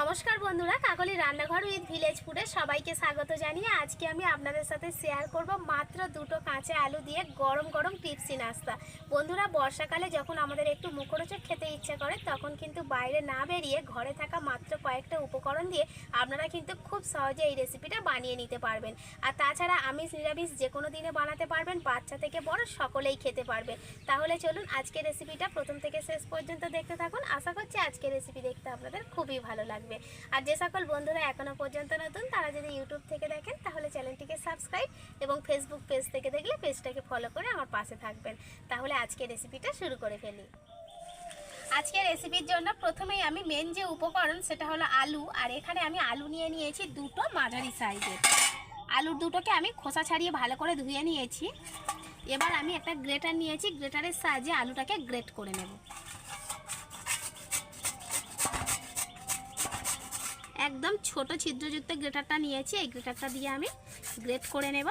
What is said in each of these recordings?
নমস্কার বন্ধুরা, কাকলি রান্নাঘর উইথ ভিলেজ ফুডে সবাইকে স্বাগত জানিয়ে আজকে আমি আপনাদের সাথে শেয়ার করব মাত্র দুটো কাঁচা আলু দিয়ে গরম গরম টিপসি নাস্তা। বন্ধুরা, বর্ষাকালে যখন আমাদের একটু মুখরোচক খেতে ইচ্ছে করে, তখন কিন্তু বাইরে না বেরিয়ে ঘরে থাকা মাত্র কয়েকটা উপকরণ দিয়ে আপনারা কিন্তু খুব সহজে এই রেসিপিটা বানিয়ে নিতে পারবেন। আর তাছাড়া আমিষ, নিরামিষ যে কোনো দিনে বানাতে পারবেন, বাচ্চা থেকে বড় সকলেই খেতে পারবেন। তাহলে চলুন আজকে রেসিপিটা প্রথম থেকে শেষ পর্যন্ত দেখতে থাকুন। আশা করছি আজকে রেসিপি দেখতে আপনাদের খুবই ভালো লাগবে। আর যে সকল বন্ধুরা এখনও পর্যন্ত নতুন, তারা যদি ইউটিউব থেকে দেখেন, তাহলে চ্যানেলটিকে সাবস্ক্রাইব এবং ফেসবুক পেজ থেকে দেখলে পেজটাকে ফলো করে আমার পাশে থাকবেন। তাহলে আজকে রেসিপিটা শুরু করে ফেলি। আজকে রেসিপির জন্য প্রথমেই আমি মেন যে উপকরণ, সেটা হলো আলু। আর এখানে আমি আলু নিয়ে নিয়েছি দুটো মাঝারি সাইজের। আলুর দুটোকে আমি খোসা ছাড়িয়ে ভালো করে ধুয়ে নিয়েছি। এবার আমি একটা গ্রেটার নিয়েছি, গ্রেটারের সাহায্যে আলুটাকে গ্রেট করে নেব। একদম ছোট ছিদ্রযুক্ত গ্রেটারটা নিয়েছি, এই গ্রেটারটা দিয়ে আমি গ্রেট করে নেব।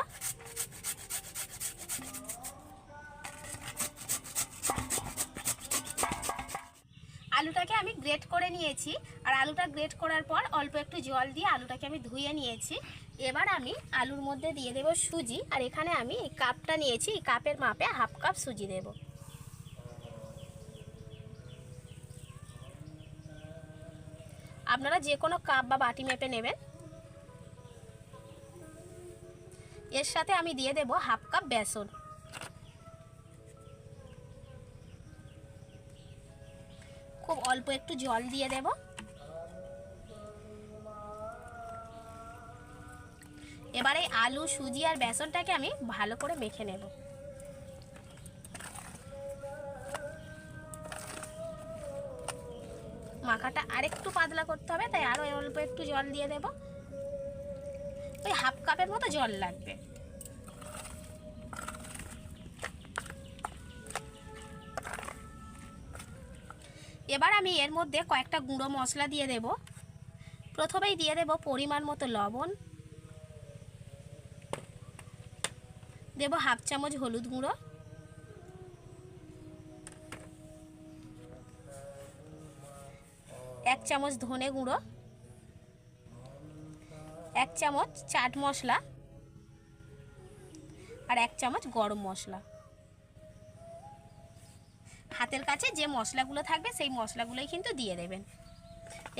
আলুটাকে আমি গ্রেট করে নিয়েছি, আর আলুটা গ্রেট করার পর অল্প একটু জল দিয়ে আলুটাকে আমি ধুয়ে নিয়েছি। এবার আমি আলুর মধ্যে দিয়ে দেব সুজি, আর এখানে আমি কাপটা নিয়েছি কাপের মাপে হাফ কাপ সুজি দেব। আপনারা যে কোনো কাপ বা বাটি মেপে নেবেন। এর সাথে আমি দিয়ে দেব হাফ কাপ বেসন। খুব অল্প একটু জল দিয়ে দেব। এবারে আলু, সুজি আর বেসনটাকে আমি ভালো করে মেখে নেব। মাখাটা আরেকটু পাতলা করতে হবে, তাই আরও অল্প একটু জল দিয়ে দেব। ওই হাফ কাপের মতো জল লাগবে। এবার আমি এর মধ্যে কয়েকটা গুঁড়ো মশলা দিয়ে দেব। প্রথমেই দিয়ে দেব পরিমাণ মতো লবণ। দেব হাফ চামচ হলুদ গুঁড়ো। এক চামচ ধনে গুঁড়ো, এক চামচ চাট মশলা আর এক চামচ গরম মশলা। হাতের কাছে যে মশলাগুলো থাকবে, সেই মশলাগুলোই কিন্তু দিয়ে দেবেন।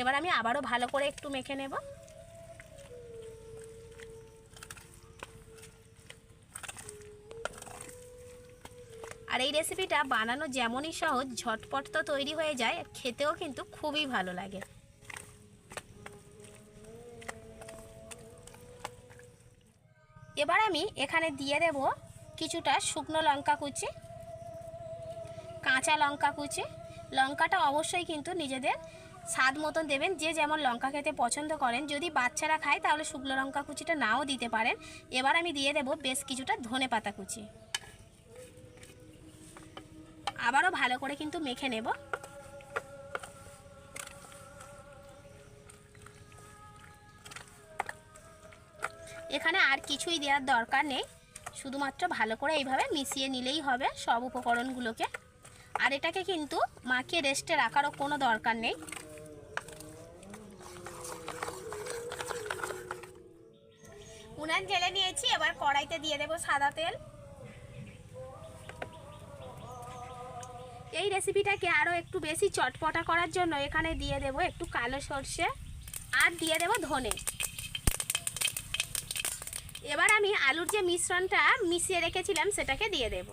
এবার আমি আবারও ভালো করে একটু মেখে নেব। আর এই রেসিপিটা বানানো যেমনই সহজ, ঝটপট তো তৈরি হয়ে যায়, খেতেও কিন্তু খুবই ভালো লাগে। এবার আমি এখানে দিয়ে দেব কিছুটা শুকনো লঙ্কা কুচি, কাঁচা লঙ্কা কুচি। লঙ্কাটা অবশ্যই কিন্তু নিজেদের স্বাদ মতন দেবেন, যে যেমন লঙ্কা খেতে পছন্দ করেন। যদি বাচ্চারা খায় তাহলে শুকনো লঙ্কা কুচিটা নাও দিতে পারেন। এবার আমি দিয়ে দেব বেশ কিছুটা ধনে পাতা কুচি। আবারও ভালো করে কিন্তু মেখে নেব। এখানে আর কিছুই দেওয়ার দরকার নেই। শুধুমাত্র ভালো করে এইভাবে মিশিয়ে নিলেই হবে সব উপকরণগুলোকে। আর এটাকে কিন্তু মাখিয়ে রেস্টে রাখারও কোনো দরকার নেই। উনান জেলে নিয়েছি, এবার কড়াইতে দিয়ে দেব সাদা তেল। এই রেসিপিটাকে আরও একটু বেশি চটপটা করার জন্য এখানে দিয়ে দেব একটু কালো সর্ষে আর দিয়ে দেব ধনে। এবার আমি আলুর যে মিশ্রণটা মিশিয়ে রেখেছিলাম সেটাকে দিয়ে দেব।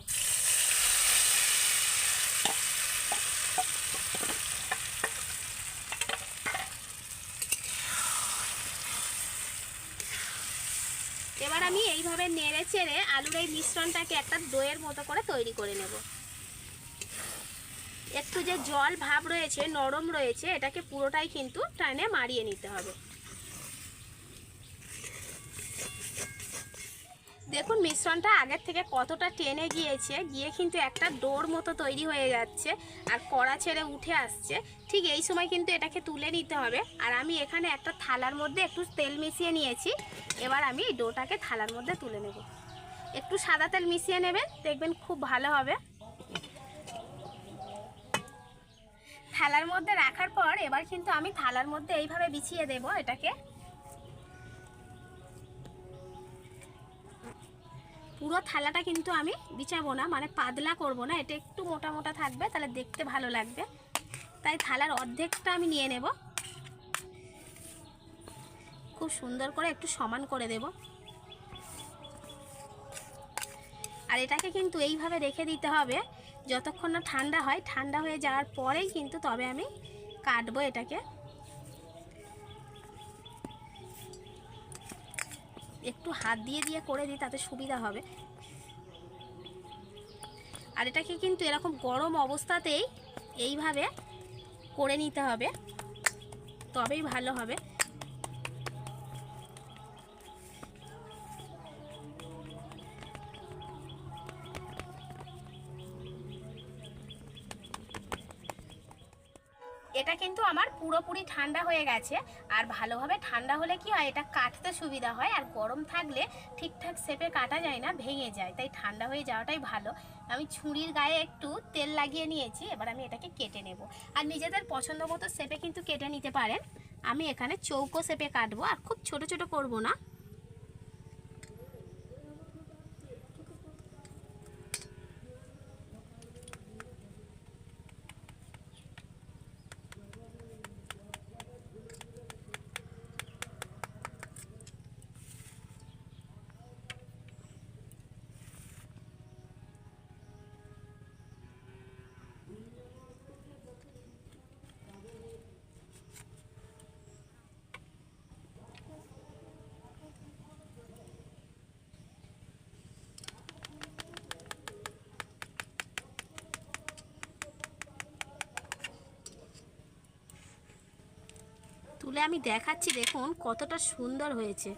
এবার আমি এইভাবে নেড়ে চেড়ে আলুর এই মিশ্রণটাকে একটা দইয়ের মতো করে তৈরি করে নেব। একটু যে জল ভাব রয়েছে, নরম রয়েছে, এটাকে পুরোটাই কিন্তু টানে মারিয়ে নিতে হবে। দেখুন, মিশ্রণটা আগের থেকে কতটা টেনে গিয়েছে, গিয়ে কিন্তু একটা ডোর মতো তৈরি হয়ে যাচ্ছে আর কড়া ছেড়ে উঠে আসছে। ঠিক এই সময় কিন্তু এটাকে তুলে নিতে হবে। আর আমি এখানে একটা থালার মধ্যে একটু তেল মিশিয়ে নিয়েছি। এবার আমি এই ডোটাকে থালার মধ্যে তুলে নেব। একটু সাদা তেল মিশিয়ে নেবেন, দেখবেন খুব ভালো হবে। থালার মধ্যে রাখার পর এবার কিন্তু আমি থালার মধ্যে এইভাবে বিছিয়ে দেব এটাকে। পুরো থালাটা কিন্তু আমি বিছাবো না মানে পাতলা করব না, এটা একটু মোটা মোটা থাকবে, তাহলে দেখতে ভালো লাগবে। তাই থালার অর্ধেকটা আমি নিয়ে নেব। খুব সুন্দর করে একটু সমান করে দেব। আর এটাকে কিন্তু এইভাবে রেখে দিতে হবে যতক্ষণ না ঠান্ডা হয়, ঠান্ডা হয়ে যাওয়ার পরেই কিন্তু তবে আমি কাটবো এটাকে। একটু হাত দিয়ে দিয়ে করে দিই, তাতে সুবিধা হবে। আর এটাকে কিন্তু এরকম গরম অবস্থাতেই এইভাবে করে নিতে হবে, তবেই ভালো হবে। এটা কিন্তু আমার পুরোপুরি ঠান্ডা হয়ে গেছে। আর ভালোভাবে ঠান্ডা হলে কি হয়, এটা কাটতে সুবিধা হয়। আর গরম থাকলে ঠিকঠাক শেপে কাটা যায় না, ভেঙে যায়। তাই ঠান্ডা হয়ে যাওয়াটাই ভালো। আমি ছুরির গায়ে একটু তেল লাগিয়ে নিয়েছি, এবার আমি এটাকে কেটে নেব। আর নিজেদের পছন্দ মতো শেপে কিন্তু কেটে নিতে পারেন। আমি এখানে চৌকো শেপে কাটবো, আর খুব ছোট ছোট করব না। তুলে আমি দেখাচ্ছি, দেখুন কতটা সুন্দর হয়েছে।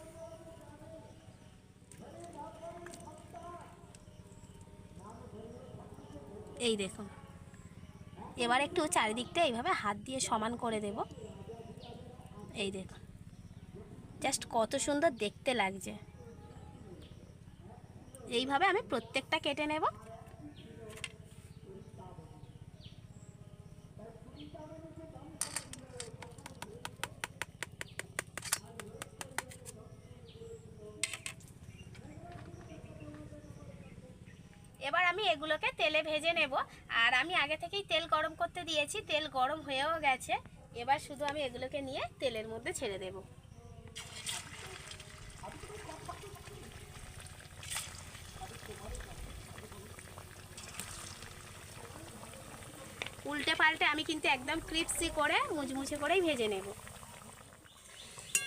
এই দেখুন। এবার একটু চারিদিকটা এইভাবে হাত দিয়ে সমান করে দেব। এই দেখুন। জাস্ট কত সুন্দর দেখতে লাগছে। এইভাবে আমি প্রত্যেকটা কেটে নেব। এবার আমি এগুলোকে তেলে ভেজে নেব। আর আমি আগে থেকেই তেল গরম করতে দিয়েছি, তেল গরম হয়েও গেছে। এবার শুধু আমি এগুলোকে নিয়ে তেলের মধ্যে ছেড়ে দেব। উল্টে পাল্টে আমি কিন্তু একদম ক্রিপসি করে মুচমুচে করেই ভেজে নেব।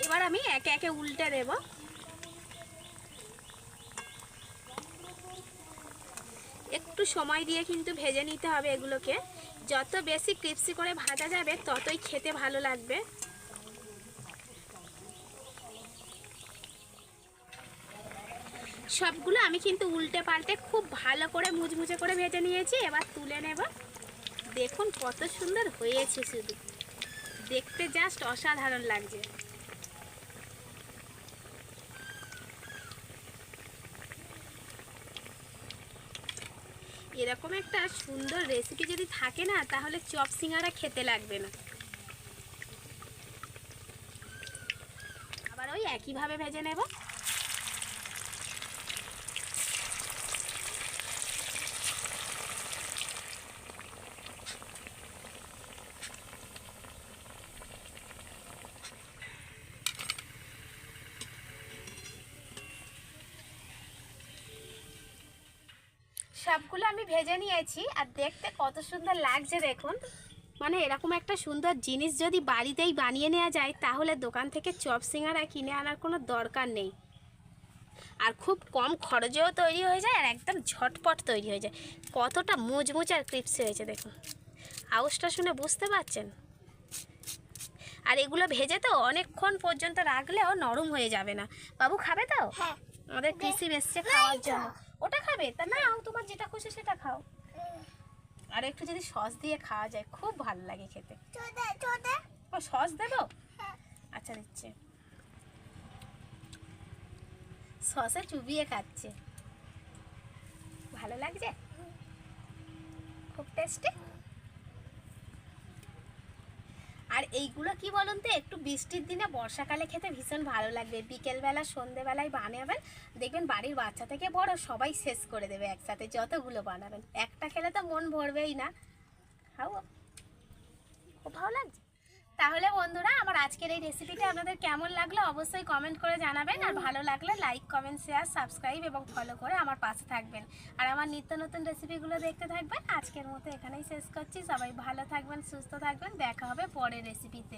এবার আমি একে একে উল্টে দেবো। একটু সময় দিয়ে কিন্তু ভেজে নিতে হবে এগুলোকে। যত বেশি ক্রিপসি করে ভাজা যাবে, ততই খেতে ভালো লাগবে। সবগুলো আমি কিন্তু উল্টে পাল্টে খুব ভালো করে মুচমুচে করে ভেজে নিয়েছি, এবার তুলে নেব। দেখুন কত সুন্দর হয়েছে শুধু। দেখতে জাস্ট অসাধারণ লাগছে। এরকম একটা সুন্দর রেসিপি যদি থাকে না, তাহলে চপ সিঙ্গারা খেতে লাগবে না। আবার ওই একইভাবে ভেজে নেব। সবগুলো আমি ভেজে নিয়েছি আর দেখতে কত সুন্দর লাগছে দেখুন। মানে এরকম একটা সুন্দর জিনিস যদি বাড়িতেই বানিয়ে নেওয়া যায় তাহলে দোকান থেকে চপ সিঙ্গারা কিনে আনার কোনো দরকার নেই। আর খুব কম খরচেও তৈরি হয়ে যায় আর একদম ঝটপট তৈরি হয়ে যায়। কতটা মুচমুচ আর ক্রিপসি হয়েছে দেখুন। আওয়াজটা শুনে বুঝতে পারছেন? আর এগুলো ভেজে তো অনেকক্ষণ পর্যন্ত রাখলেও নরম হয়ে যাবে না। বাবু খাবে তো? হ্যাঁ। আমাদের কৃষি এসছে খাওয়ার জন্য। ওটা খাবে? তা না তোমার যেটা খুশি সেটা খাও। আর একটু যদি সস দিয়ে খাওয়া যায় খুব ভালো লাগে খেতে। ও সস দেবো? হ্যাঁ। আচ্ছা দিচ্ছে। সসে চুবিয়ে খাচ্ছে। ভালো লাগছে? খুব টেস্টি আর এইগুলো কি বলুন তো, একটু বৃষ্টির দিনে বর্ষাকালে খেতে ভীষণ ভালো লাগবে। বিকেলবেলা, সন্ধেবেলায় বানাবেন, দেখবেন বাড়ির বাচ্চা থেকে বড় সবাই শেষ করে দেবে একসাথে, যতগুলো বানাবেন। একটা খেলে তো মন ভরবেই না। খাও। খুব ভালো লাগছে। তাহলে বন্ধুরা, আমার আজকের এই রেসিপিটা আপনাদের কেমন লাগল অবশ্যই কমেন্ট করে জানাবেন। আর ভালো লাগলে লাইক কমেন্ট শেয়ার সাবস্ক্রাইব এবং ফলো করে আমার পাশে থাকবেন। আর আমার নিত্য নতুন রেসিপিগুলো দেখতে থাকবেন। আজকের মতো এখানেই শেষ করছি। সবাই ভালো থাকবেন, সুস্থ থাকবেন। দেখা হবে পরের রেসিপিতে